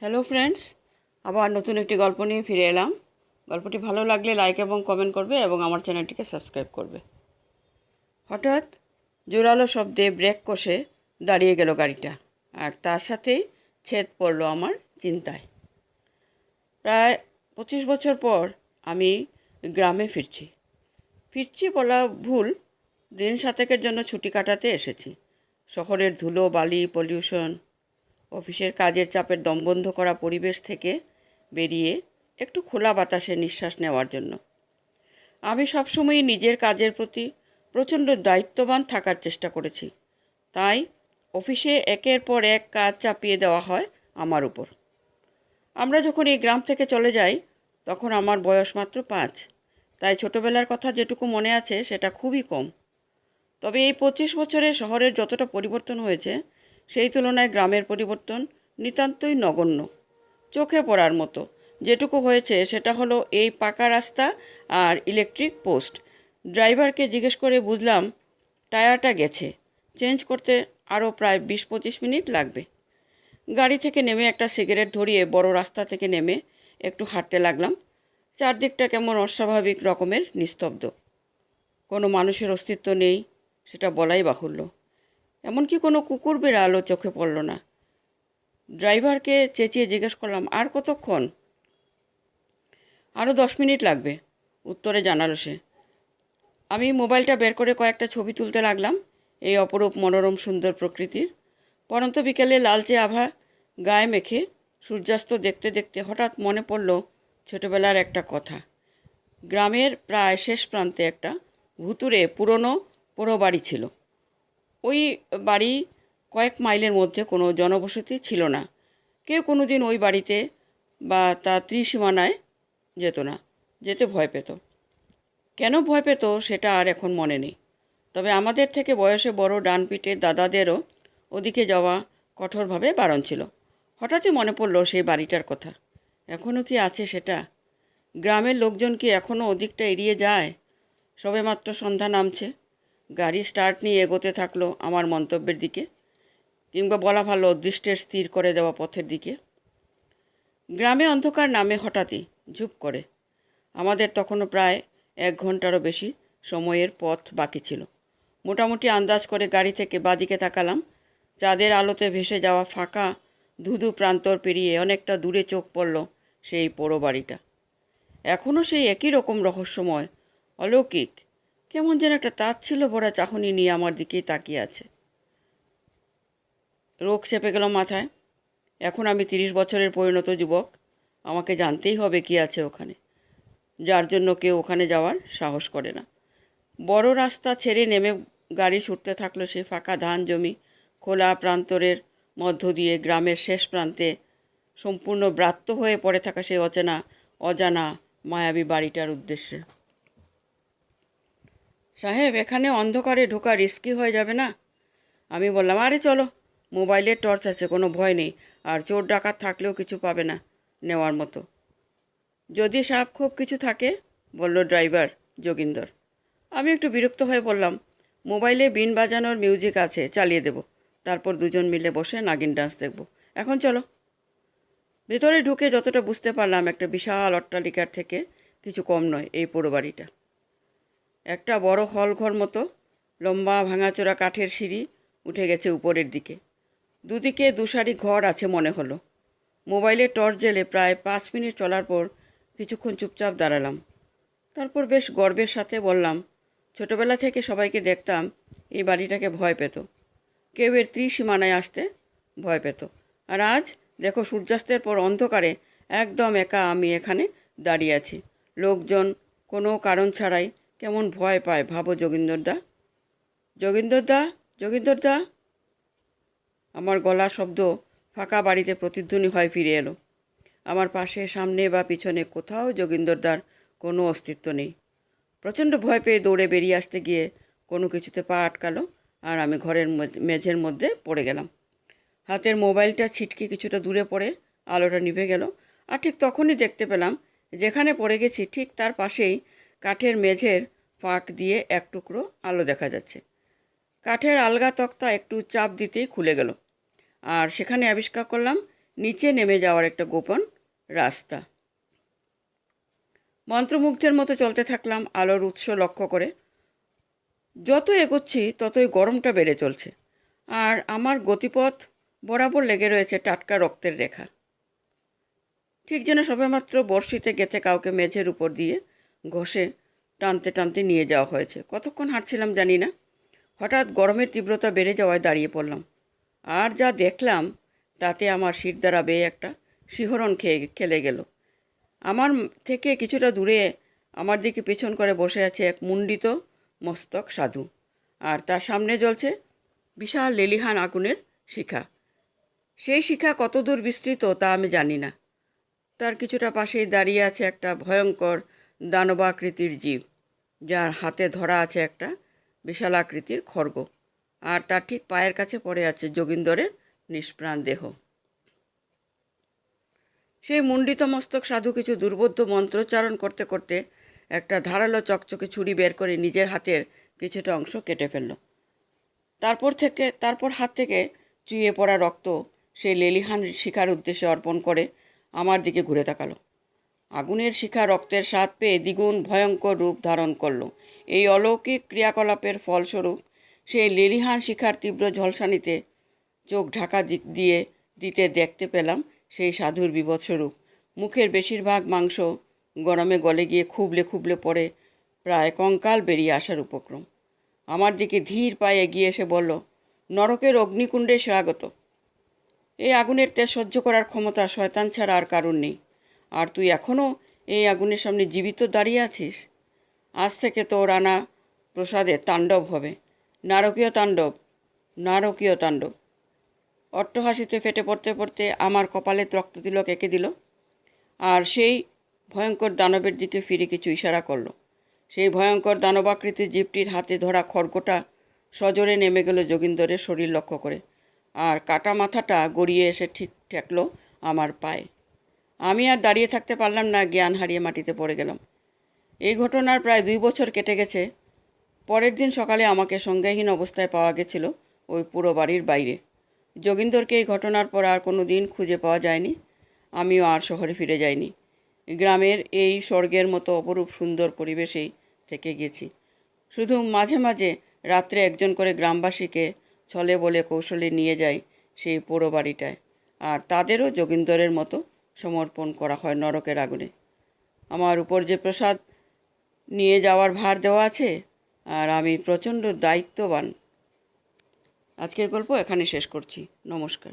Hello friends আবার নতুন একটি গল্প নিয়ে ফিরে এলাম। গল্পটি ভালো লাগলে লাইক এবং কমেন্ট করবে এবং আমার চ্যানেলটিকে সাবস্ক্রাইব করবে। হঠাৎ জোরালো শব্দে ব্রেক কষে দাঁড়িয়ে গেল গাড়িটা আর তার সাথেই ছেদ পড়ল আমার চিন্তায়। প্রায় পঁচিশ বছর পর আমি গ্রামে ফিরছি। ফিরছি বলা ভুল, দিন সাতেকের জন্য ছুটি কাটাতে এসেছি। শহরের ধুলো, বালি পলিউশন অফিসের কাজের চাপের দমবন্ধ করা পরিবেশ থেকে বেরিয়ে একটু খোলা বাতাসে নিঃশ্বাস নেওয়ার জন্য। আমি সবসময়ই নিজের কাজের প্রতি প্রচণ্ড দায়িত্ববান থাকার চেষ্টা করেছি। তাই অফিসে একের পর এক কাজ চাপিয়ে দেওয়া হয় আমার উপর। আমরা যখন এই গ্রাম থেকে চলে যাই, তখন আমার বয়স মাত্র পাঁচ। তাই ছোটবেলার কথা যেটুকু মনে আছে সেটা খুবই কম। তবে এই পঁচিশ বছরে শহরের যতটা পরিবর্তন হয়েছে সেই তুলনায় গ্রামের পরিবর্তন নিতান্তই নগণ্য। চোখে পড়ার মতো। যেটুকু হয়েছে সেটা হলো এই পাকা রাস্তা আর ইলেকট্রিক পোস্ট। ড্রাইভারকে জিজ্ঞেস করে বুঝলাম, টায়ারটা গেছে। চেঞ্জ করতে আরও প্রায় বিশ পঁচিশ মিনিট লাগবে। গাড়ি থেকে নেমে একটা সিগারেট ধরিয়ে বড় রাস্তা থেকে নেমে একটু হাঁটতে লাগলাম। চারদিকটা কেমন অস্বাভাবিক রকমের, নিস্তব্ধ। কোনো মানুষের অস্তিত্ব নেই, সেটা বলাই বাহুল্য। এমনকি কোনো কুকুর বেড়ালও চোখে পড়ল না। ড্রাইভারকে চেঁচিয়ে জিজ্ঞেস করলাম, আর কতক্ষণ? আরও দশ মিনিট লাগবে, উত্তরে জানালো সে। আমি মোবাইলটা বের করে কয়েকটা ছবি তুলতে লাগলাম, এই অপরূপ মনোরম সুন্দর প্রকৃতির। পরন্ত বিকেলে লালচে আভা গায়ে মেখে সূর্যাস্ত দেখতে দেখতে হঠাৎ মনে পড়ল ছোটবেলার একটা কথা। গ্রামের প্রায় শেষ প্রান্তে একটা ভুতুরে পুরনো পোড়ো বাড়ি ছিল। ওই বাড়ি কয়েক মাইলের মধ্যে কোনো জনবসতি ছিল না। কেউ কোনো দিন ওই বাড়িতে বা তার ত্রিসীমানায় যেত না, যেতে ভয় পেত। কেন ভয় পেত সেটা আর এখন মনে নেই। তবে আমাদের থেকে বয়সে বড় ডান পিঠে দাদাদেরও ওদিকে যাওয়া কঠোরভাবে বারণ ছিল। হঠাৎই মনে পড়ল সেই বাড়িটার কথা। এখনও কি আছে সেটা? গ্রামের লোকজন কি এখনও ওদিকটা এড়িয়ে যায়? সবেমাত্র সন্ধ্যা নামছে। গাড়ি স্টার্ট নিয়ে এগোতে থাকল আমার মন্তব্যের দিকে, কিংবা বলা ভালো দৃষ্টের স্থির করে দেওয়া পথের দিকে। গ্রামে অন্ধকার নামে হঠাৎই ঝুপ করে। আমাদের তখনও প্রায় এক ঘন্টারও বেশি সময়ের পথ বাকি ছিল। মোটামুটি আন্দাজ করে গাড়ি থেকে বাদিকে তাকালাম, চাঁদের আলোতে ভেসে যাওয়া ফাঁকা ধুধু প্রান্তর পেরিয়ে অনেকটা দূরে চোখ পড়ল সেই পোড়ো বাড়িটা। এখনও সেই একই রকম রহস্যময়, অলৌকিক কেমন যেন একটা তাচ্ছিল ভরা চাহনি নিয়ে আমার দিকেই তাকিয়ে আছে। রোগ চেপে গেল মাথায়। এখন আমি তিরিশ বছরের পরিণত যুবক, আমাকে জানতেই হবে কি আছে ওখানে। যার জন্য কেউ ওখানে যাওয়ার সাহস করে না। বড় রাস্তা ছেড়ে নেমে গাড়ি ছুটতে থাকল সে ফাঁকা ধান জমি, খোলা প্রান্তরের মধ্য দিয়ে গ্রামের শেষ প্রান্তে। সম্পূর্ণ ব্রাত্য হয়ে পড়ে থাকা সেই অচেনা, অজানা, মায়াবী বাড়িটার উদ্দেশ্যে। সাহেব, এখানে অন্ধকারে ঢোকা রিস্কি হয়ে যাবে না। আমি বললাম, আরে চলো মোবাইলের টর্চ আছে, কোনো ভয় নেই। আর চোর ডাকাত থাকলেও কিছু পাবে না নেওয়ার মতো। যদি সাপ খুব কিছু থাকে, বলল ড্রাইভার যোগিন্দর। আমি একটু বিরক্ত হয়ে বললাম, মোবাইলে বিন বাজানোর মিউজিক আছে, চালিয়ে দেব। তারপর দুজন মিলে বসে নাগিন ডান্স দেখব। এখন চলো। ভেতরে ঢুকে যতটা বুঝতে পারলাম, একটা বিশাল অট্টালিকার থেকে কিছু কম নয়, এই পোড়ো বাড়িটা। একটা বড় হল ঘর মতো, লম্বা ভাঙাচোরা কাঠের সিঁড়ি উঠে গেছে উপরের দিকে। দুদিকে দুসারি ঘর আছে মনে হলো। মোবাইলে টর্চ জেলে প্রায় পাঁচ মিনিট চলার পর কিছুক্ষণ চুপচাপ দাঁড়ালাম। তারপর বেশ গর্বের সাথে বললাম, ছোটবেলা থেকে সবাইকে দেখতাম এই বাড়িটাকে ভয় পেত। কেউ এর ত্রিসীমানায় আসতে ভয় পেত। আর আজ দেখো সূর্যাস্তের পর অন্ধকারে একদম একা আমি এখানে দাঁড়িয়ে আছি। লোকজন কোনো কারণ ছাড়াই কেমন ভয় পায়? ভাবো যোগিন্দরদা যোগিন্দরদা যোগিন্দরদা আমার গলা শব্দ ফাঁকা বাড়িতে প্রতিধ্বনি হয় ফিরে এলো। আমার পাশে, সামনে বা পিছনে কোথাও যোগিন্দরদার কোনো অস্তিত্ব নেই। প্রচণ্ড ভয় পেয়ে দৌড়ে বেরিয়ে আসতে গিয়ে কোনো কিছুতে পা আটকালো আর আমি ঘরের মেঝের মধ্যে পড়ে গেলাম। হাতের মোবাইলটা ছিটকে কিছুটা দূরে পড়ে আলোটা নিভে গেল। আর ঠিক তখনই দেখতে পেলাম, যেখানে পড়ে গেছি, ঠিক তার পাশেই কাঠের মেঝের ফাঁক দিয়ে এক টুকরো আলো দেখা যাচ্ছে। কাঠের আলগা তক্তা একটু চাপ দিতেই খুলে গেল। আর সেখানে আবিষ্কার করলাম, নিচে নেমে যাওয়ার একটা গোপন রাস্তা। মন্ত্রমুগ্ধের মতো চলতে থাকলাম আলোর উৎস লক্ষ্য করে। যত এগোচ্ছি, ততই গরমটা বেড়ে চলছে। আর আমার গতিপথ বরাবর লেগে রয়েছে টাটকা রক্তের রেখা। ঠিক যেন সবেমাত্র বর্ষিতে গেথে কাউকে মেঝের উপর দিয়ে ঘষে টানতে টানতে নিয়ে যাওয়া হয়েছে। কতক্ষণ হাঁটছিলাম জানি না। হঠাৎ গরমের তীব্রতা বেড়ে যাওয়ায় দাঁড়িয়ে পড়লাম। আর যা দেখলাম, তাতে আমার শির দ্বারা বেয়ে একটা শিহরণ খেয়ে খেলে গেল। আমার থেকে কিছুটা দূরে আমার দিকে পেছন করে বসে আছে এক মুন্ডিত মস্তক সাধু। আর তার সামনে জ্বলছে বিশাল লেলিহান আগুনের শিখা। সেই শিখা কতদূর বিস্তৃত তা আমি জানি না। তার কিছুটা পাশেই দাঁড়িয়ে আছে একটা ভয়ঙ্কর দানবাকৃতির জীব, যার হাতে ধরা আছে একটা বিশালাকৃতির খড়গ আর তার ঠিক পায়ের কাছে পড়ে আছে যোগিন্দরের নিষ্প্রাণ দেহ। সেই মুন্ডিত মস্তক সাধু কিছু দুর্বোধ্য মন্ত্রোচ্চারণ করতে করতে একটা ধারালো চকচকে ছুরি বের করে নিজের হাতের কিছুটা অংশ কেটে ফেলল। তারপর থেকে, তারপর হাত থেকে চুইয়ে পড়া রক্ত সেই লেলিহান শিখার উদ্দেশ্যে অর্পণ করে আমার দিকে ঘুরে তাকালো। আগুনের শিখা রক্তের স্বাদ পেয়ে দ্বিগুণ ভয়ঙ্কর রূপ ধারণ করল। এই অলৌকিক ক্রিয়াকলাপের ফলস্বরূপ সেই লিলিহান শিখার তীব্র ঝলসানিতে চোখ ঢাকা দিক দিয়ে দিতে দেখতে পেলাম সেই সাধুর বিভৎস্বরূপ মুখের বেশিরভাগ মাংস গরমে গলে গিয়ে খুবলে খুবলে পড়ে প্রায় কঙ্কাল বেরিয়ে আসার উপক্রম। আমার দিকে ধীর পায়ে এগিয়ে এসে বলল, নরকের অগ্নিকুণ্ডে স্বাগত। এই আগুনের তেজ সহ্য করার ক্ষমতা শয়তান ছাড়া আর কারণ নেই। আর তুই এখনও এই আগুনের সামনে জীবিত দাঁড়িয়ে আছিস? আজ থেকে তো রানা প্রসাদে তাণ্ডব হবে। নারকীয় তাণ্ডব নারকীয় তাণ্ডব। অট্টহাসিতে ফেটে পড়তে পড়তে আমার কপালে রক্ত তিলক এঁকে দিল, আর সেই ভয়ঙ্কর দানবের দিকে ফিরে কিছু ইশারা করল। সেই ভয়ঙ্কর দানবাকৃতির জীবটির হাতে ধরা খড়গোটা সজোরে নেমে গেল যোগিন্দরের শরীর লক্ষ্য করে, আর কাটা মাথাটা গড়িয়ে এসে ঠিক ঠেকলো আমার পায়ে। আমি আর দাঁড়িয়ে থাকতে পারলাম না, জ্ঞান হারিয়ে মাটিতে পড়ে গেলাম। এই ঘটনার প্রায় দুই বছর কেটে গেছে। পরের দিন সকালে আমাকে সংজ্ঞাহীন অবস্থায় পাওয়া গেছিল ওই পুরো বাড়ির বাইরে। যোগিন্দরকে এই ঘটনার পর আর কোনো দিন খুঁজে পাওয়া যায়নি। আমিও আর শহরে ফিরে যাইনি। গ্রামের এই স্বর্গের মতো অপরূপ সুন্দর পরিবেশেই থেকে গেছি। শুধু মাঝে মাঝে রাত্রে একজন করে গ্রামবাসীকে ছলে বলে কৌশলে নিয়ে যায় সেই পোড়ো বাড়িটায়। আর তাদেরও যোগিন্দরের মতো সমর্পণ করা হয় নরকের আগুনে। আমার উপর যে প্রসাদ নিয়ে যাওয়ার ভার দেওয়া আছে, আর আমি প্রচণ্ড দায়িত্ববান। আজকের গল্প এখানে শেষ করছি। নমস্কার।